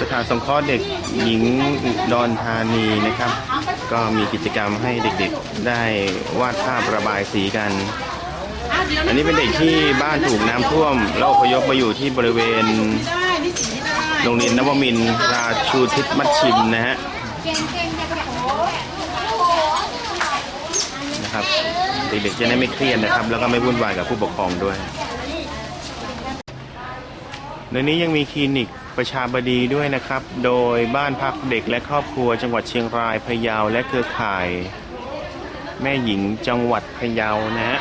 สถานสงเคราะห์เด็กหญิงดอุดรธานีนะครับ ก็มีกิจกรรมให้เด็กๆได้วาดภาพระบายสีกัน อันนี้เป็นเด็กที่บ้านถูกน้ำท่วมแล้วอพยพมาอยู่ที่บริเวณโรงเรียนนวมินทร์ราชูทิศมัชชิมนะฮะนะครับเด็กๆจะได้ไม่เครียดนะครับ แล้วก็ไม่วุ่นวายกับผู้ปกครองด้วยในนี้ยังมีคลินิก ประชาบดีด้วยนะครับ โดยบ้านพักเด็กและครอบครัวจังหวัดเชียงรายพะเยาและเครือข่าย แม่หญิงจังหวัดพะเยานะฮะ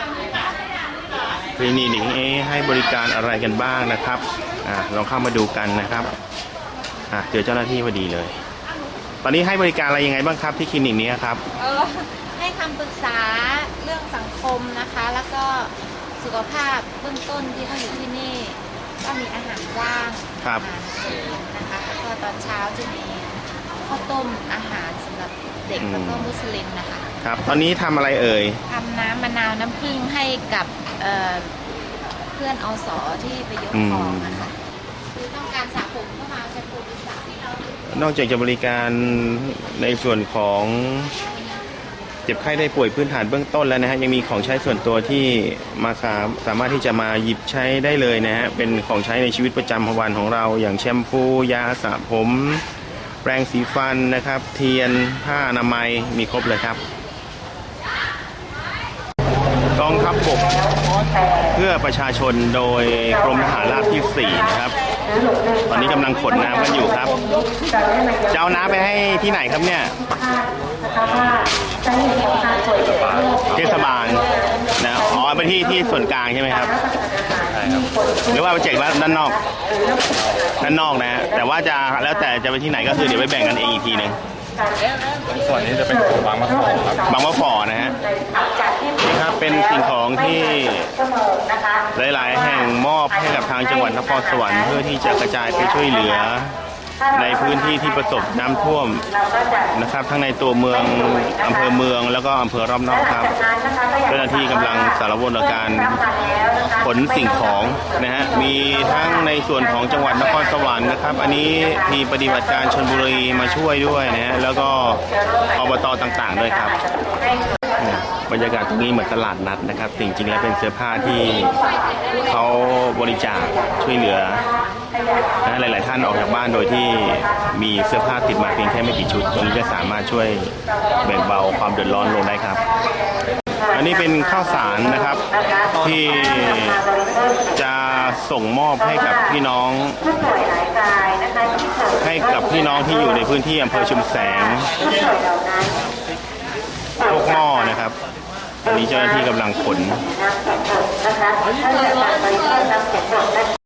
คลินิกนี้ให้บริการอะไรกันบ้างนะครับอ่าลองเข้ามาดูกันนะครับอ่าเจอเจ้าหน้าที่พอดีเลย ตอนนี้ให้บริการอะไรยังไงบ้างครับที่คลินิกนี้ครับ เออให้คำปรึกษาเรื่องสังคมนะคะ แล้วก็สุขภาพเบื้องต้นที่เขาอยู่ที่นี่ ก็มีอาหารว่างครับ อาหารเสริมนะคะแล้วก็ตอนเช้าจะมีข้าวต้มอาหารสำหรับเด็กอืม แล้วก็มุสลิมนะคะครับ ตอนนี้ทำอะไรเอ่ย ทำน้ำมะนาวน้ำผึ้งให้กับเอ่อเพื่อนอสอที่ไปยกของนะคะคือต้องการสระผมเข้ามาใช้ปูดิสระที่เรานอกจากจะบริการในส่วนของเจ็บไข้ได้ป่วยพื้นฐานเบื้องต้นแล้วนะฮะยังมีของใช้ส่วนตัวที่มาสาสามารถที่จะมาหยิบใช้ได้เลยนะฮะเป็นของใช้ในชีวิตประจำวันของเรา อย่างแชมพูยาสระผม แปรงสีฟันนะครับ เทียนผ้าอนามัยมีครบเลยครับกองทัพบกเพื่อประชาชนโดยกรมทหารราบที่ 4 นะครับ ตอนนี้กำลังขนน้ำกันอยู่ครับจะเอาน้ำไปให้ที่ไหนครับเนี่ย เทศบาลนะอ๋อไปที่ที่ส่วนกลางใช่ไหมครับใช่ครับหรือว่าไปแจกด้านนอกด้านนอกนะฮะแต่ว่าจะแล้วแต่จะไปที่ไหนก็คือเดี๋ยวไปแบ่งกันเองอีกทีหนึ่งส่วนนี้จะเป็นของบางมะกอกครับบางว่าฝ่อนะฮะนี่ครับเป็นสิ่งของที่หลาย ๆ แห่งมอบให้กับทางจังหวัดนครสวรรค์เพื่อที่จะกระจายไปช่วยเหลือ ในพื้นที่ที่ประสบน้ำท่วมนะครับ ทั้งในตัวเมืองอำเภอเมืองแล้วก็อำเภอรอบนอกครับ เจ้าหน้าที่กำลังสารวนการขนสิ่งของนะฮะ มีทั้งในส่วนของจังหวัดนครสวรรค์นะครับ อันนี้มีปฏิบัติการชนบุรีมาช่วยด้วยนะฮะ แล้วก็อบตต่างๆด้วยครับเนี่ยบรรยากาศตรงนี้เหมือนตลาดนัดนะครับ จริงๆแล้วเป็นเสื้อผ้าที่เขาบริจาคช่วยเหลือ นะหลาย ๆ ท่านออกจากบ้านโดยที่มีเสื้อผ้าติดมาเพียงแค่ไม่กี่ชุดตรงนี้จะสามารถช่วยแบ่งเบาความเดือดร้อนลงได้ครับ อันนี้เป็นข้าวสารนะครับที่จะส่งมอบให้กับพี่น้อง ให้กับพี่น้องที่อยู่ในพื้นที่อำเภอชุมแสงพวกหม้อนะครับอันนี้เจ้าหน้าที่กำลังขน